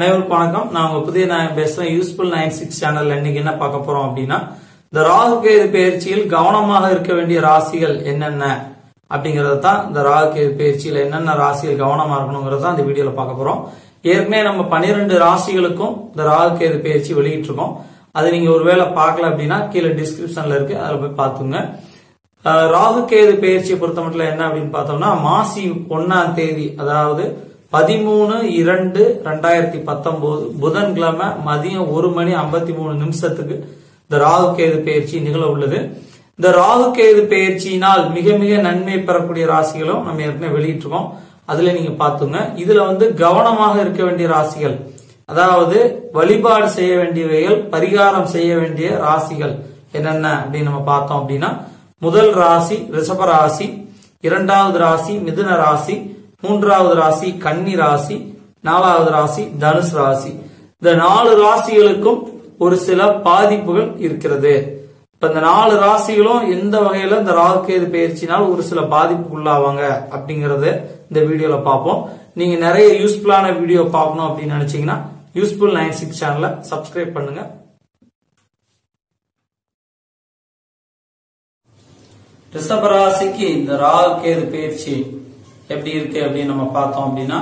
அனைவருக்கும் வணக்கம். நான் உங்க புதிய நான் பேசுறேன். யூஸ்ஃபுல் நைன் சிக்ஸ் சேனல்ல இன்னைக்கு என்ன பார்க்க போறோம் அப்படின்னா இந்த ராகு கேது பயிற்சியில் கவனமாக இருக்க வேண்டிய ராசிகள் என்னென்ன அப்படிங்கறது தான் இந்த ராகு கேது பயிற்சியில் என்னென்ன ராசிகள் கவனமா இருக்கணுங்கிறத தான் இந்த வீடியோல பார்க்க போறோம். ஏற்கனவே நம்ம பன்னிரெண்டு ராசிகளுக்கும் இந்த ராகு கேது பயிற்சி வெளியிட்டு இருக்கோம் அது நீங்க ஒருவேளை பார்க்கல அப்படின்னா கீழே டிஸ்கிரிப்ஷன்ல இருக்கு. அதுல போய் பார்த்துங்க. ராகு கேது பயிற்சியை பொறுத்த மட்டும் என்ன அப்படின்னு பார்த்தோம்னா மாசி ஒன்னாம் தேதி அதாவது பதிமூணு இரண்டு ரெண்டாயிரத்தி பத்தொன்பது புதன்கிழமை மதியம் ஒரு மணி ஐம்பத்தி மூணு நிமிஷத்துக்கு இந்த ராகு கேது பயிற்சி நிகழ உள்ளது. இந்த ராகு கேது பயிற்சியினால் மிக மிக நன்மை பெறக்கூடிய ராசிகளும் நம்ம ஏற்கனவே வெளியிட்டிருக்கோம். அதுல நீங்க பாத்துங்க இதுல வந்து கவனமாக இருக்க வேண்டிய ராசிகள் அதாவது வழிபாடு செய்ய வேண்டியவைகள் பரிகாரம் செய்ய வேண்டிய ராசிகள் என்னென்ன அப்படின்னு நம்ம பார்த்தோம் அப்படின்னா முதல் ராசி ரிஷப ராசி இரண்டாவது ராசி மிதுன ராசி மூன்றாவது ராசி கன்னி ராசி நாலாவது ராசி தனுஷ் ராசி. இந்த நாலு ராசிகளுக்கும் ஒரு சில பாதிப்புகள் இருக்கிறது. இப்ப இந்த நாலு ராசிகளும் எந்த வகையில இந்த ராகுகேது பயிற்சினால் ஒரு சில பாதிப்புக்குள்ளாவாங்க அப்படிங்கறது இந்த வீடியோல பார்ப்போம். நீங்க நிறைய யூஸ்ஃபுல்லான வீடியோ பார்க்கணும் அப்படின்னு நினைச்சீங்கன்னா யூஸ்ஃபுல் நைன் சிக்ஸ் சேனலை சப்ஸ்கிரைப் பண்ணுங்க. ரிஷபராசிக்கு இந்த ராகு கேது பயிற்சி எப்படி இருக்கு அப்படின்னு நம்ம பார்த்தோம் அப்படின்னா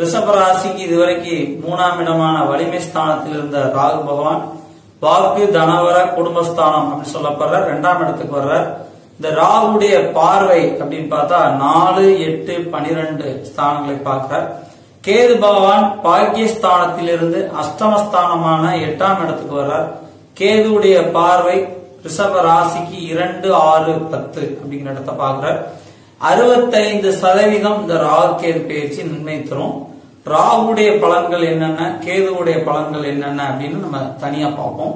ரிஷபராசிக்கு இதுவரைக்கும் மூணாம் இடமான வலிமை ஸ்தானத்தில் இருந்த ராகு பகவான் வாக்கு தனவர குடும்பஸ்தானம் அப்படின்னு சொல்லப்படுற ரெண்டாம் இடத்துக்கு வர்றார். இந்த ராகுடைய பார்வை அப்படின்னு பார்த்தா நாலு எட்டு பனிரெண்டு ஸ்தானங்களை பார்க்கிறார். கேது பகவான் பாக்கியஸ்தானத்திலிருந்து அஷ்டமஸ்தானமான எட்டாம் இடத்துக்கு வர்றார். கேதுவுடைய பார்வை ரிஷப ராசிக்கு இரண்டு ஆறு பத்து அப்படிங்கிற இடத்த பார்க்கிறார். அறுபத்தைந்து சதவீதம் இந்த ராகு கேது பயிற்சி நன்மை தரும். ராகுடைய பலன்கள் என்னென்ன கேதுவுடைய பலன்கள் என்னென்ன அப்படின்னு நம்ம தனியா பார்ப்போம்.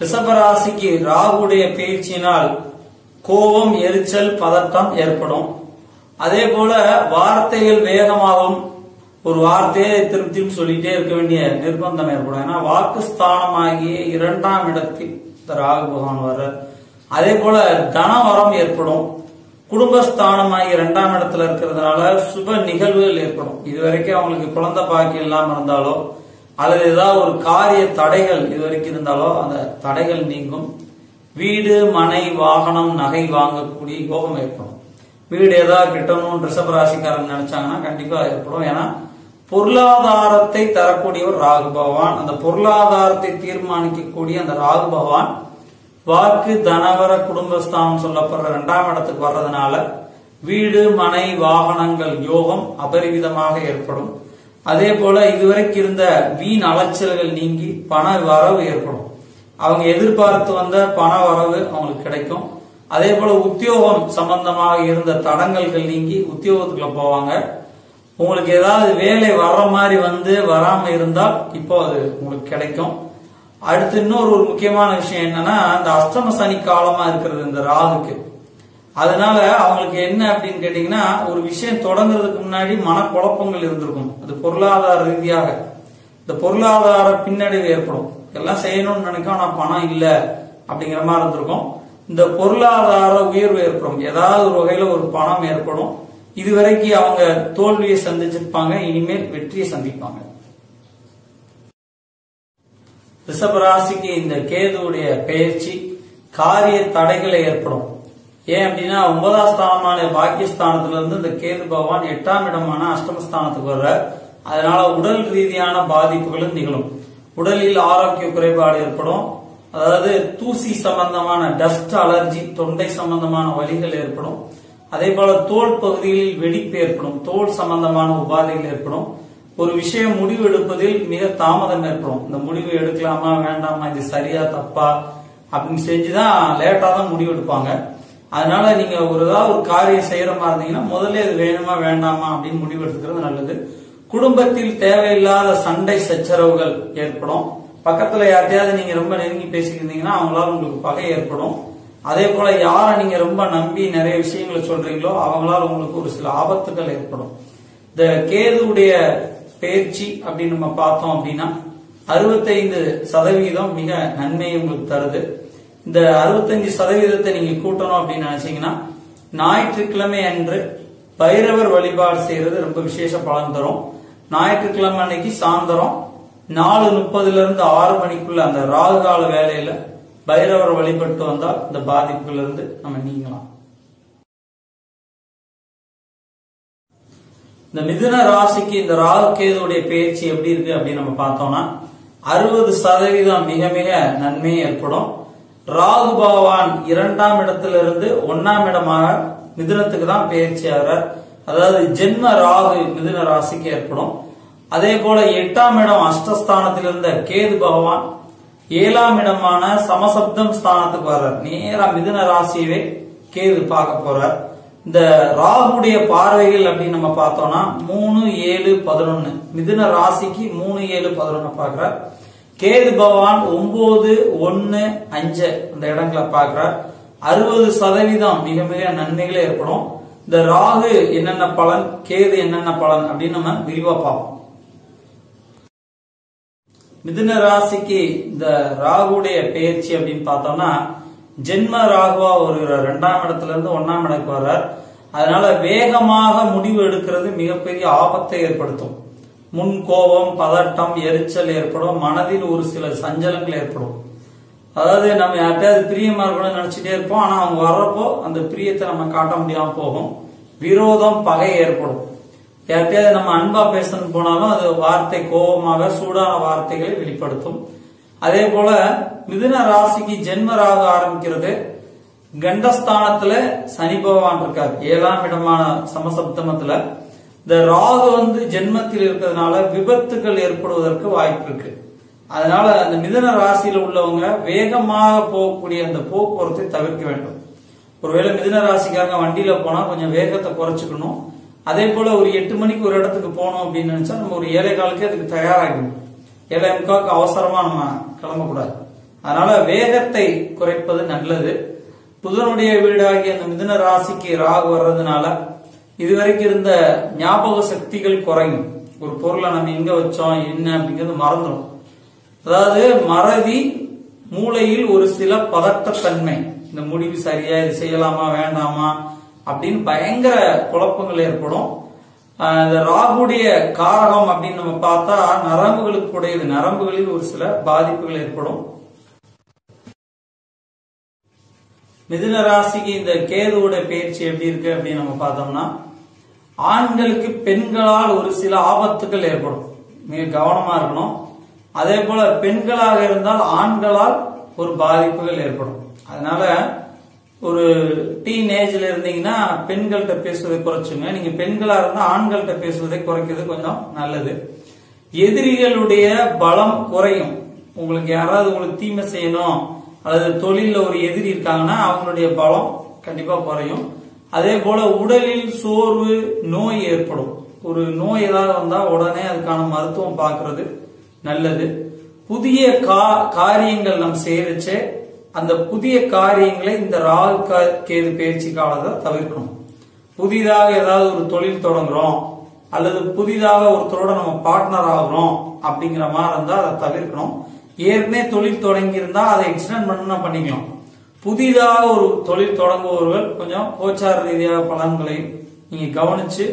ரிஷபராசிக்கு ராகுடைய பயிற்சியினால் கோபம் எரிச்சல் பதட்டம் ஏற்படும். அதே போல வார்த்தைகள் வேகமாகவும் ஒரு வார்த்தையை திருப்பி திருப்பி சொல்லிட்டே இருக்க வேண்டிய நிர்பந்தம் ஏற்படும். ஏன்னா வாக்குஸ்தானமாகிய இரண்டாம் இடத்தில் இந்த ராகு பகவான் வர்றார். அதே போல தனவரம் ஏற்படும். குடும்பஸ்தானமாகி இரண்டாம் இடத்துல இருக்கிறதுனால சுப நிகழ்வுகள் ஏற்படும். இதுவரைக்கும் அவங்களுக்கு குழந்தை பாக்கி இல்லாம இருந்தாலோ அல்லது ஏதாவது ஒரு காரிய தடைகள் இதுவரைக்கும் இருந்தாலோ அந்த தடைகள் நீங்கும். வீடு மனை வாகனம் நகை வாங்கக்கூடிய யோகம் ஏற்படும். வீடு ஏதாவது கிட்டணும் ரிஷபராசிக்காரன் நினைச்சாங்கன்னா கண்டிப்பா ஏற்படும். ஏன்னா பொருளாதாரத்தை தரக்கூடியவர் ராகு பகவான். அந்த பொருளாதாரத்தை தீர்மானிக்கக்கூடிய அந்த ராகு பகவான் வாக்கு தனவர குடும்பஸ்தானம் சொல்லப்படுற இரண்டாம் இடத்துக்கு வர்றதுனால வீடு மனை வாகனங்கள் யோகம் அபரிவிதமாக ஏற்படும். அதே போல இதுவரைக்கும் இருந்த வீண் அலைச்சல்கள் நீங்கி பண வரவு ஏற்படும். அவங்க எதிர்பார்த்து வந்த பண வரவு அவங்களுக்கு கிடைக்கும். அதே போல உத்தியோகம் சம்பந்தமாக இருந்த தடங்கல்கள் நீங்கி உத்தியோகத்துக்குள்ள போவாங்க. உங்களுக்கு ஏதாவது வேலை வர்ற மாதிரி வந்து வராம இருந்தால் இப்போ அது உங்களுக்கு கிடைக்கும். அடுத்து இன்னொரு ஒரு முக்கியமான விஷயம் என்னன்னா இந்த அஷ்டம சனி காலமா இருக்கிறது இந்த ராகுக்கு. அதனால அவங்களுக்கு என்ன அப்படின்னு கேட்டீங்கன்னா ஒரு விஷயம் தொடங்குறதுக்கு முன்னாடி மனக்குழப்பங்கள் இருந்திருக்கும். அது பொருளாதார ரீதியாக. இந்த பொருளாதார பின்னடைவு ஏற்படும். எல்லாம் செய்யணும்னு நினைக்கும் ஆனா பணம் இல்ல அப்படிங்கிற மாதிரி இருந்திருக்கும். இந்த பொருளாதார உயர்வு ஏற்படும். ஏதாவது ஒரு வகையில ஒரு பணம் ஏற்படும். இதுவரைக்கும் அவங்க தோல்வியை சந்திச்சிருப்பாங்க இனிமேல் வெற்றியை சந்திப்பாங்க. ரிஷபராசிக்கு இந்த கேதுவுடைய பயிற்சி காரிய தடைகளை ஏற்படும். ஏன் அப்படின்னா ஒன்பதாம் ஸ்தானமான பாக்கியஸ்தானத்துல இருந்து இந்த கேது பகவான் எட்டாம் இடமான அஷ்டமஸ்தானத்துக்கு வர்ற அதனால உடல் ரீதியான பாதிப்புகளும் நிகழும். உடலில் ஆரோக்கிய குறைபாடு ஏற்படும். அதாவது தூசி சம்பந்தமான டஸ்ட் அலர்ஜி தொண்டை சம்பந்தமான வலிகள் ஏற்படும். அதே போல தோல் பகுதியில் வெடிப்பு ஏற்படும். தோல் சம்பந்தமான உபாதைகள் ஏற்படும். ஒரு விஷயம் முடிவு எடுப்பதில் மிக தாமதம் ஏற்படும். இந்த முடிவு எடுக்கலாமா வேண்டாமா இது சரியா தப்பா அப்படின்னு செஞ்சுதான் லேட்டா தான் முடிவு எடுப்பாங்க. அதனால நீங்க ஒரு ஏதாவது ஒரு காரியம் செய்யற மாதிரி இருந்தீங்கன்னா முதல்ல இது வேணுமா வேண்டாமா அப்படின்னு முடிவு எடுத்துக்கிறது நல்லது. குடும்பத்தில் தேவையில்லாத சண்டை சச்சரவுகள் ஏற்படும். பக்கத்துல யார்ட்டையாவது நீங்க ரொம்ப நெருங்கி பேசிக்கிருந்தீங்கன்னா அவங்களால உங்களுக்கு பகை ஏற்படும். அதே போல யாரை நீங்க ரொம்ப நம்பி நிறைய விஷயங்களை சொல்றீங்களோ அவங்களால உங்களுக்கு ஒரு சில ஆபத்துகள் ஏற்படும். இந்த கேதுவுடைய பயிற்சி அப்படின்னு நம்ம பார்த்தோம் அப்படின்னா அறுபத்தைந்து சதவீதம் மிக நன்மையை உங்களுக்கு தருது. இந்த அறுபத்தஞ்சு சதவீதத்தை நீங்க கூட்டணும் அப்படின்னு நினைச்சீங்கன்னா ஞாயிற்றுக்கிழமை அன்று பைரவர் வழிபாடு செய்யறது ரொம்ப விசேஷ பலன் தரும். ஞாயிற்றுக்கிழமை அன்னைக்கு சாயந்தரம் நாலு முப்பதுல இருந்து ஆறு மணிக்குள்ள அந்த ராகு கால வேலையில பைரவர் வழிபட்டு வந்தால் இந்த பாதிப்புல இருந்து நம்ம நீங்கலாம். இந்த மிதுன ராசிக்கு இந்த ராகு கேதுடைய பயிற்சி எப்படி இருக்கு அப்படின்னு நம்ம பார்த்தோம்னா அறுபது சதவீதம் மிக மிக நன்மை ஏற்படும். ராகு பகவான் இரண்டாம் இடத்துல இருந்து ஒன்னாம் இடமாக மிதுனத்துக்கு தான் பயிற்சி ஆகிறார். அதாவது ஜென்ம ராகு மிதுன ராசிக்கு ஏற்படும். அதே போல எட்டாம் இடம் அஷ்டஸ்தானத்தில் இருந்த கேது பகவான் ஏழாம் இடமான சமசப்தம் ஸ்தானத்துக்கு வர்றார். நேரா மிதுன ராசியவே கேது பார்க்க போறார். இந்த ராகுடைய பார்வைகள் அப்படின்னு நம்ம பார்த்தோம்னா மூணு ஏழு பதினொன்னு. மிதுன ராசிக்கு மூணு ஏழு பதினொன்னு பாக்குறார் கேது பகவான் ஒன்பது ஒன்னு அஞ்சு அந்த இடங்களை பாக்குறார் அறுபது சதவீதம் மிக மிக நன்மைகளே ஏற்படும். இந்த ராகு என்னென்ன பலன் கேது என்னென்ன பலன் அப்படின்னு நம்ம விரிவா பார்ப்போம். மிதுன ராசிக்கு இந்த ராகுடைய பெயர்ச்சி அப்படின்னு பார்த்தோம்னா ஜென்ம ராகுவா வருகிறார். ரெண்டாம் இடத்துல இருந்து ஒன்னாம் இடத்துக்கு வர்றார். அதனால வேகமாக முடிவு எடுக்கிறது மிகப்பெரிய ஆபத்தை ஏற்படுத்தும். முன் கோபம் பதட்டம் எரிச்சல் ஏற்படும். மனதில் ஒரு சில சஞ்சலங்கள் ஏற்படும். அதாவது நம்ம யார்கிட்டயாவது பிரியமா இருக்கணும்னு நினைச்சிட்டே இருப்போம். ஆனா அவங்க வர்றப்போ அந்த பிரியத்தை நம்ம காட்ட முடியாம போகும். விரோதம் பகை ஏற்படும். யார்கிட்டயாவது நம்ம அன்பா பேசணும் போனாலும் அது வார்த்தை கோபமாக சூடான வார்த்தைகளை வெளிப்படுத்தும். அதே போல மிதுன ராசிக்கு ஜென்ம ராக ஆரம்பிக்கிறது. கண்டஸ்தானத்துல சனி பகவான் இருக்கார். ஏழாம் இடமான சமசப்தமத்துல. இந்த ராகு வந்து ஜென்மத்தில் இருக்கிறதுனால விபத்துகள் ஏற்படுவதற்கு வாய்ப்பு இருக்கு. அதனால அந்த மிதன ராசியில உள்ளவங்க வேகமாக போகக்கூடிய அந்த போக்குவரத்தை தவிர்க்க வேண்டும். ஒருவேளை மிதன ராசிக்காரங்க வண்டியில போனா கொஞ்சம் வேகத்தை குறைச்சுக்கணும். அதே போல ஒரு எட்டு மணிக்கு ஒரு இடத்துக்கு போனோம் அப்படின்னு நினைச்சா நம்ம ஒரு ஏழை காலுக்கே அதுக்கு தயாராகணும் ஏழை முக்காவுக்கு அவசரமா நம்ம கிளம்பக்கூடாது. அதனால வேகத்தை குறைப்பது நல்லது. புதனுடைய வீடாகிய அந்த மிதுன ராசிக்கு ராகு வர்றதுனால இதுவரைக்கும் இருந்த ஞாபக சக்திகள் குறையும். ஒரு பொருளை நம்ம எங்க வச்சோம் என்ன அப்படிங்கிறது மறந்துடும். அதாவது மறதி மூளையில் ஒரு சில பதட்டத்தன்மை. இந்த முடிவு சரியா இது செய்யலாமா வேண்டாமா அப்படின்னு பயங்கர குழப்பங்கள் ஏற்படும். இந்த ராகுடைய காரகம் அப்படின்னு நம்ம பார்த்தா நரம்புகளுக்கு உடையது. நரம்புகளில் ஒரு சில பாதிப்புகள் ஏற்படும். மிதுன ராசிக்கு இந்த கேதுவோட பயிற்சி எப்படி இருக்கு அப்படின்னு நம்ம பார்த்தோம்னா ஆண்களுக்கு பெண்களால் ஒரு சில ஆபத்துகள் ஏற்படும். மிக கவனமா இருக்கணும். அதே போல பெண்களாக இருந்தால் ஆண்களால் ஒரு பாதிப்புகள் ஏற்படும். அதனால ஒரு டீன் ஏஜ்ல இருந்தீங்கன்னா பெண்கள்கிட்ட பேசுவதை குறைச்சுங்க. நீங்க பெண்களா இருந்தா ஆண்கள்கிட்ட பேசுவதை குறைக்கிறது கொஞ்சம் நல்லது. எதிரிகளுடைய பலம் குறையும். உங்களுக்கு யாராவது உங்களுக்கு தீமை செய்யணும் அல்லது தொழில ஒரு எதிரி இருக்காங்கன்னா அவங்களுடைய பலம் கண்டிப்பா குறையும். அதே போல உடலில் சோர்வு நோய் ஏற்படும். ஒரு நோய் ஏதாவது வந்தா உடனே அதுக்கான மருத்துவம் பார்க்கிறது நல்லது. புதிய கா காரியங்கள் நம்ம செய்யறச்சே அந்த புதிய காரியங்களை இந்த ராகு கேது பயிற்சி காலத்தை தவிர்க்கணும். புதிதாக ஏதாவது ஒரு தொழில் தொடங்குறோம் அல்லது புதிதாக ஒருத்தரோட நம்ம பார்ட்னர் ஆகுறோம் அப்படிங்கிற மாதிரி இருந்தா அதை தவிர்க்கணும். ஏற்கனவே தொழில் தொடங்கி இருந்தா அதை எக்ஸ்டெண்ட் பண்ணா பண்ணிக்கலாம். புதிதாக ஒரு தொழில் தொடங்குபவர்கள் கொஞ்சம் கோச்சார ரீதியாக பலன்களை நீங்க கவனிச்சு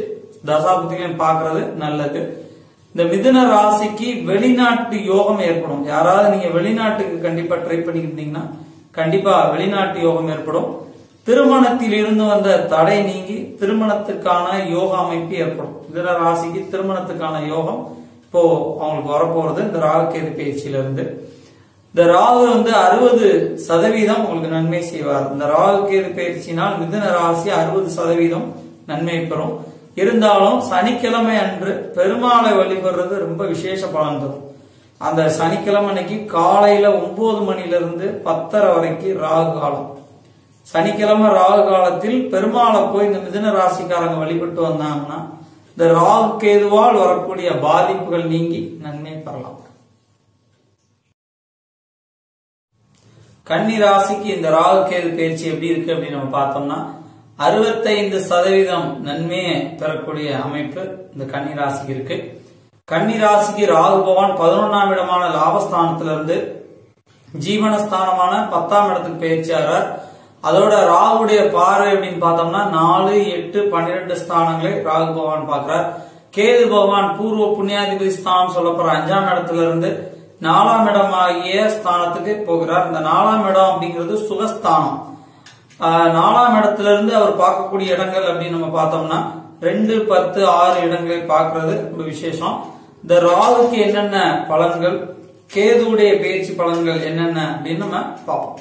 தசாபுத்திகளையும் பார்க்கிறது நல்லது. இந்த மிதுன ராசிக்கு வெளிநாட்டு யோகம் ஏற்படும். யாராவது நீங்க வெளிநாட்டுக்கு கண்டிப்பா ட்ரை பண்ணிக்கிட்டீங்கன்னா கண்டிப்பா வெளிநாட்டு யோகம் ஏற்படும். திருமணத்தில் இருந்து வந்த தடை நீங்கி திருமணத்துக்கான யோக அமைப்பு ஏற்படும். மிதுன ராசிக்கு திருமணத்துக்கான யோகம் இப்போ அவங்களுக்கு வரப்போறது இந்த ராகுகேது பயிற்சியில இருந்து இந்த ராகு வந்து அறுபது சதவீதம் உங்களுக்கு நன்மை செய்வார். இந்த ராகு கேது பயிற்சினால் மிதுன ராசி அறுபது சதவீதம் நன்மை பெறும். இருந்தாலும் சனிக்கிழமை அன்று பெருமாளை வழிபடுறது ரொம்ப விசேஷ பலன் தரும். அந்த சனிக்கிழமை அன்னைக்கு காலையில ஒன்பது மணில இருந்து பத்தரை வரைக்கும் ராகு காலம். சனிக்கிழமை ராகு காலத்தில் பெருமாளை போய் இந்த மிதன ராசிக்காரங்க வழிபட்டு வந்தாங்கன்னா இந்த ராகு கேதுவால் வரக்கூடிய பாதிப்புகள் நீங்கி நன்மை பெறலாம். கன்னி ராசிக்கு இந்த ராகு கேது பயிற்சி எப்படி இருக்கு அப்படின்னு நம்ம பார்த்தோம்னா அறுபத்தைந்து சதவீதம் நன்மையை பெறக்கூடிய அமைப்பு இந்த கன்னி ராசிக்கு இருக்கு. கன்னி ராசிக்கு ராகு பகவான் பதினொன்னாம் இடமான லாபஸ்தானத்திலிருந்து ஜீவனஸ்தானமான பத்தாம் இடத்துக்கு பயிற்சியாளர் அதோட ராகுடைய பார்வை அப்படின்னு பார்த்தோம்னா நாலு எட்டு பன்னிரெண்டு ஸ்தானங்களை ராகு பகவான் பார்க்கிறார். கேது பகவான் பூர்வ புண்ணியாதிபதி ஸ்தானம் சொல்லப்படுற அஞ்சாம் இடத்துல இருந்து நாலாம் இடமாகிய ஸ்தானத்துக்கு போகிறார். இந்த நாலாம் இடம் அப்படிங்கிறது சுகஸ்தானம். நாலாம் இடத்துல இருந்து அவர் பார்க்கக்கூடிய இடங்கள் அப்படின்னு நம்ம பார்த்தோம்னா ரெண்டு பத்து ஆறு இடங்களை பார்க்கறது ரொம்ப விசேஷம். இந்த ராகுக்கு என்னென்ன பலன்கள் கேதுவுடைய பயிற்சி பலன்கள் என்னென்ன அப்படின்னு நம்ம பார்ப்போம்.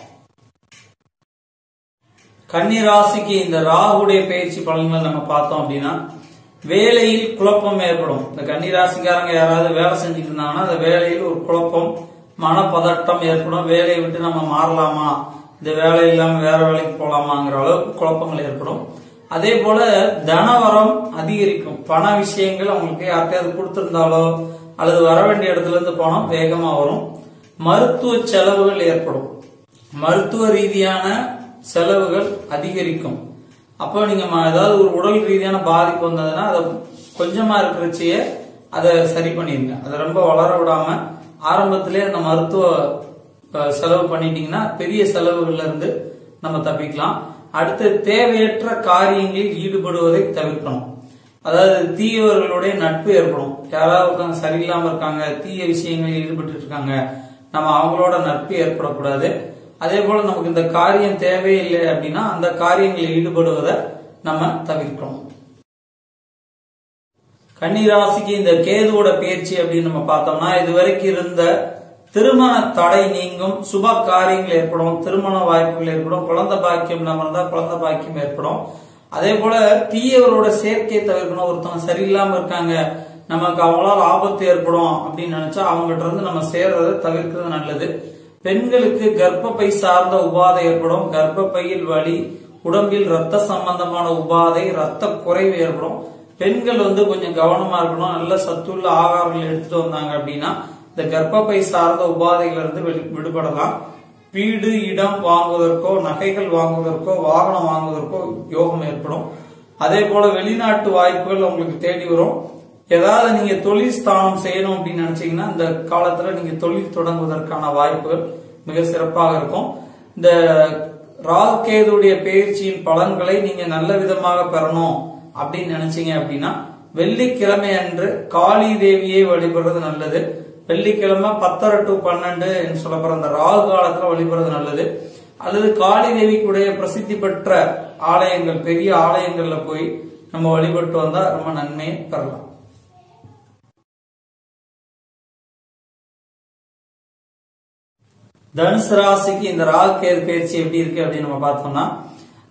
கன்னி ராசிக்கு இந்த ராகுடைய பயிற்சி பலன்கள் நம்ம பார்த்தோம் அப்படின்னா வேலையில் குழப்பம் ஏற்படும். இந்த கன்னி ராசிக்காரங்க யாராவது வேலை செஞ்சுட்டு இருந்தாங்கன்னா அந்த வேலையில் ஒரு குழப்பம் மனப்பதட்டம் ஏற்படும். வேலையை விட்டு நம்ம மாறலாமா? இந்த வேலை இல்லாம வேற வேலைக்கு போலாமாங்கிற அளவுக்கு குழப்பங்கள் ஏற்படும். அதே போல தனவரம் அதிகரிக்கும். பண விஷயங்கள் அவங்களுக்கு யார்கிட்டயாவது கொடுத்திருந்தாலோ அல்லது வர வேண்டிய இடத்துல இருந்து பணம் வேகமா வரும். மருத்துவ செலவுகள் ஏற்படும். மருத்துவ ரீதியான செலவுகள் அதிகரிக்கும். அப்போ நீங்க ம- ஏதாவது ஒரு உடல் ரீதியான பாதிப்பு வந்ததுன்னா அதை கொஞ்சமா இருக்கிறச்சையே அதை சரி பண்ணிருங்க அதை ரொம்ப வளர விடாம ஆரம்பத்திலே அந்த மருத்துவ செலவு பண்ணிட்டீங்கன்னா பெரிய செலவுகள்ல இருந்து நம்ம தப்பிக்கலாம். அடுத்து தேவையற்ற காரியங்களில் ஈடுபடுவதை தவிர்க்கணும். அதாவது தீயவர்களுடைய நட்பு ஏற்படும். யாராவது ஒருத்தவங்க சரியில்லாம இருக்காங்க தீய விஷயங்களில் ஈடுபட்டு இருக்காங்க நம்ம அவங்களோட நட்பு ஏற்படக்கூடாது. அதே போல நமக்கு இந்த காரியம் தேவையில்லை அப்படின்னா அந்த காரியங்களில் ஈடுபடுவதை நம்ம தவிர்க்கணும். கன்னிராசிக்கு இந்த கேதுவோட பயிற்சி அப்படின்னு நம்ம பார்த்தோம்னா இதுவரைக்கும் இருந்த திருமண தடை நீங்கும் சுப காரியங்கள் ஏற்படும் திருமண வாய்ப்புகள் ஏற்படும் குழந்தை பாக்கியம் நம்ம இருந்தா குழந்தை பாக்கியம் ஏற்படும். அதே போல தீயவரோட சேர்க்கையை தவிர்க்கணும். ஒருத்தவங்க சரியில்லாம இருக்காங்க நமக்கு அவங்களால ஆபத்து ஏற்படும் அப்படின்னு நினைச்சா அவங்ககிட்ட இருந்து நம்ம சேர்றதை தவிர்க்கிறது நல்லது. பெண்களுக்கு கர்ப்பப்பை சார்ந்த உபாதை ஏற்படும். கர்ப்பப்பையில் வலி உடம்பில் ரத்த சம்பந்தமான உபாதை ரத்த குறைவு ஏற்படும். பெண்கள் வந்து கொஞ்சம் கவனமா இருக்கணும். நல்ல சத்துள்ள ஆகாரங்கள் எடுத்துட்டு வந்தாங்க அப்படின்னா இந்த கர்ப்பப்பை சார்ந்த உபாதைகளிலிருந்து விடுபடலாம். வீடு இடம் வாங்குவதற்கோ நகைகள் வாங்குவதற்கோ வாகனம் வாங்குவதற்கோ யோகம் ஏற்படும். அதே போல வெளிநாட்டு வாய்ப்புகள் உங்களுக்கு தேடி வரும். ஏதாவது நீங்க தொழில் ஸ்தானம் செய்யணும் அப்படின்னு நினைச்சீங்கன்னா இந்த காலத்துல நீங்க தொழில் தொடங்குவதற்கான வாய்ப்புகள் மிக சிறப்பாக இருக்கும். இந்த ராகுகேதுடைய பயிற்சியின் பலன்களை நீங்க நல்ல விதமாக பெறணும் அப்படின்னு நினைச்சீங்க அப்படின்னா வெள்ளிக்கிழமை அன்று காளி தேவியை வழிபடுறது நல்லது. வெள்ளிக்கிழமை பத்தரை டு பன்னெண்டு என்று சொல்லப்படுற அந்த ராகு காலத்துல வழிபடுறது நல்லது. அல்லது காளி தேவிக்குடைய பிரசித்தி பெற்ற ஆலயங்கள் பெரிய ஆலயங்கள்ல போய் நம்ம வழிபட்டு வந்தா ரொம்ப நன்மையை பெறலாம். தனுசு ராசிக்கு இந்த ராகு கேது பயிற்சி எப்படி இருக்கு அப்படின்னு நம்ம பார்த்தோம்னா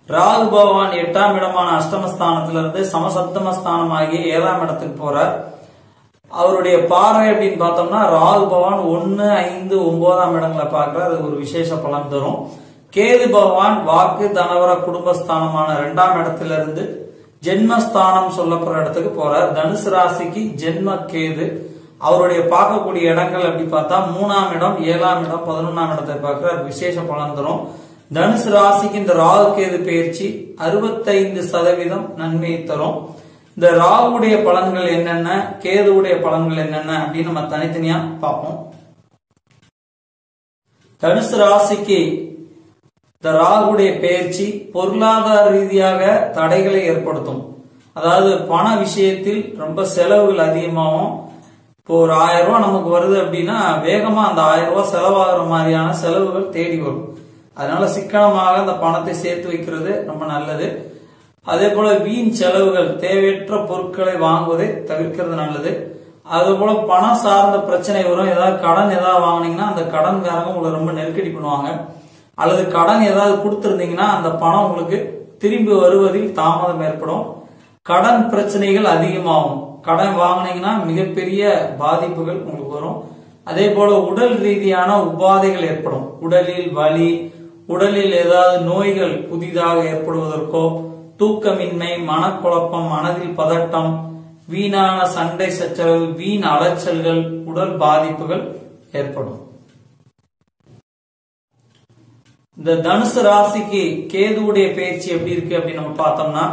ராகு பகவான் எட்டாம் இடமான அஷ்டமஸ்தானத்திலிருந்து இருந்து சமசப்தமஸ்தானம் ஆகிய ஏழாம் இடத்துக்கு போறார். அவருடைய பார்வை அப்படின்னு பார்த்தோம்னா ராகு பகவான் ஒன்னு ஐந்து ஒன்பதாம் இடங்களை பார்க்குற அது ஒரு விசேஷ பலன் தரும். கேது பகவான் வாக்கு தனவர குடும்பஸ்தானமான இரண்டாம் இடத்துல இருந்து ஜென்மஸ்தானம் சொல்லப்படுற இடத்துக்கு போறார். தனுசு ராசிக்கு ஜென்ம கேது. அவருடைய பார்க்கக்கூடிய இடங்கள் அப்படி பார்த்தா மூணாம் இடம் ஏழாம் இடம் பதினொன்னாம் இடத்தை பார்க்கிறார். விசேஷ பலன் தரும். தனுசு ராசிக்கு இந்த ராகு கேது பயிற்சி அறுபத்தைந்து சதவீதம் நன்மையை தரும். இந்த ராகுடைய பலன்கள் என்னென்ன கேதுவுடைய பலன்கள் என்னென்ன அப்படின்னு நம்ம தனித்தனியா பார்ப்போம். தனுசு ராசிக்கு இந்த ராகுடைய பயிற்சி பொருளாதார ரீதியாக தடைகளை ஏற்படுத்தும். அதாவது பண விஷயத்தில் ரொம்ப செலவுகள் அதிகமாகும். இப்போ ஒரு ஆயிரம் ரூபாய் நமக்கு வருது அப்படின்னா வேகமா அந்த ஆயிரம் ரூபாய் செலவாகிற மாதிரியான செலவுகள் தேடி வரும். அதனால சிக்கனமாக அந்த பணத்தை சேர்த்து வைக்கிறது ரொம்ப நல்லது. அதே போல வீண் செலவுகள் தேவையற்ற பொருட்களை வாங்குவதை தவிர்க்கிறது நல்லது. அதே போல பணம் சார்ந்த பிரச்சனை வரும். ஏதாவது கடன் ஏதாவது வாங்குனீங்கன்னா அந்த கடன்காரங்க உங்களை ரொம்ப நெருக்கடி பண்ணுவாங்க. அல்லது கடன் ஏதாவது கொடுத்துருந்தீங்கன்னா அந்த பணம் உங்களுக்கு திரும்பி வருவதில் தாமதம் ஏற்படும். கடன் பிரச்சனைகள் அதிகமாகும். கடன் வாங்குனீங்கன்னா மிகப்பெரிய பாதிப்புகள் உங்களுக்கு வரும். அதே போல உடல் ரீதியான உபாதைகள் ஏற்படும். உடலில் வலி உடலில் ஏதாவது நோய்கள் புதிதாக ஏற்படுவதற்கோ தூக்கமின்மை மனக்குழப்பம் மனதில் பதட்டம் வீணான சண்டை சச்சரவு வீண் அலைச்சல்கள் உடல் பாதிப்புகள் ஏற்படும். இந்த தனுசு ராசிக்கு கேதுவுடைய பயிற்சி எப்படி இருக்கு அப்படின்னு நம்ம பார்த்தோம்னா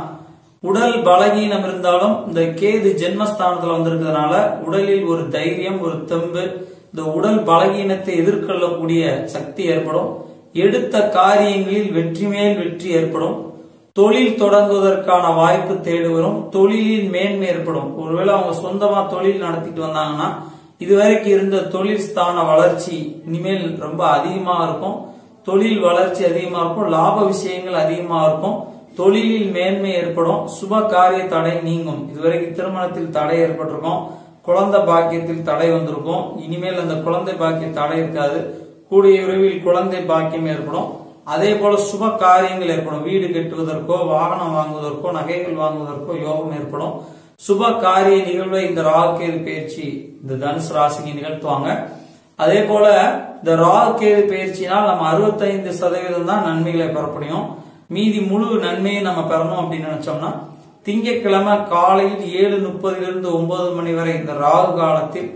உடல் பலகீனம் இருந்தாலும் இந்த கேது ஜென்மஸ்தானத்துல வந்திருக்கிறதுனால உடலில் ஒரு தைரியம் ஒரு தெம்பு இந்த உடல் பலகீனத்தை எதிர்கொள்ளக்கூடிய சக்தி ஏற்படும். எடுத்த காரியங்களில் வெற்றி மேல் வெற்றி ஏற்படும். தொழில் தொடங்குவதற்கான வாய்ப்பு தேடி வரும் தொழிலில் மேன்மை ஏற்படும். ஒருவேளை அவங்க சொந்தமா தொழில் நடத்திட்டு வந்தாங்கன்னா இதுவரைக்கும் இருந்த தொழில் ஸ்தான வளர்ச்சி இனிமேல் ரொம்ப அதிகமா இருக்கும். தொழில் வளர்ச்சி அதிகமா இருக்கும் லாப விஷயங்கள் அதிகமா இருக்கும். தொழிலில் மேன்மை ஏற்படும். சுப காரிய தடை நீங்கும். இதுவரைக்கும் திருமணத்தில் தடை ஏற்பட்டிருக்கும். குழந்தை பாக்கியத்தில் தடை வந்திருக்கும். இனிமேல் அந்த குழந்தை பாக்கிய தடை இருக்காது. கூடிய விரைவில் குழந்தை பாக்கியம் ஏற்படும். அதே போல சுப காரியங்கள் ஏற்படும். வீடு கட்டுவதற்கோ வாகனம் வாங்குவதற்கோ நகைகள் வாங்குவதற்கோ யோகம் ஏற்படும். சுப காரிய நிகழ்வை இந்த ராகுகேது பயிற்சி இந்த தனுசு ராசிக்கு நிகழ்த்துவாங்க. அதே போல இந்த ராகுகேது பயிற்சினால் நம்ம அறுபத்தைந்து சதவீதம் தான் நன்மைகளை பெற முடியும் மீதி முழு நன்மையை நம்ம பெறணும் அப்படின்னு நினைச்சோம்னா திங்கட்கிழமை காலையில் ஏழு முப்பதிலிருந்து ஒன்பது மணி வரை இந்த ராகு காலத்தில்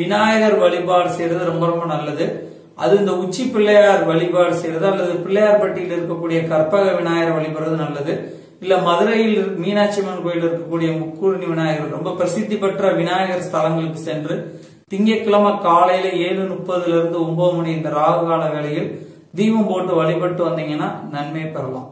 விநாயகர் வழிபாடு செய்யறது ரொம்ப ரொம்ப நல்லது. அது இந்த உச்சி பிள்ளையார் வழிபாடு செய்யறது அல்லது பிள்ளையார்பட்டியில் இருக்கக்கூடிய கற்பக விநாயகர் வழிபடுறது நல்லது. இல்ல மதுரையில் மீனாட்சி அம்மன் கோயில் இருக்கக்கூடிய முக்கூர்ணி விநாயகர் ரொம்ப பிரசித்தி பெற்ற விநாயகர் ஸ்தலங்களுக்கு சென்று திங்கட்கிழமை காலையில ஏழு முப்பதுல இருந்து ஒன்பது மணி இந்த ராகு கால வேளையில் தீபம் போட்டு வழிபட்டு வந்தீங்கன்னா நன்மை பெறலாம்.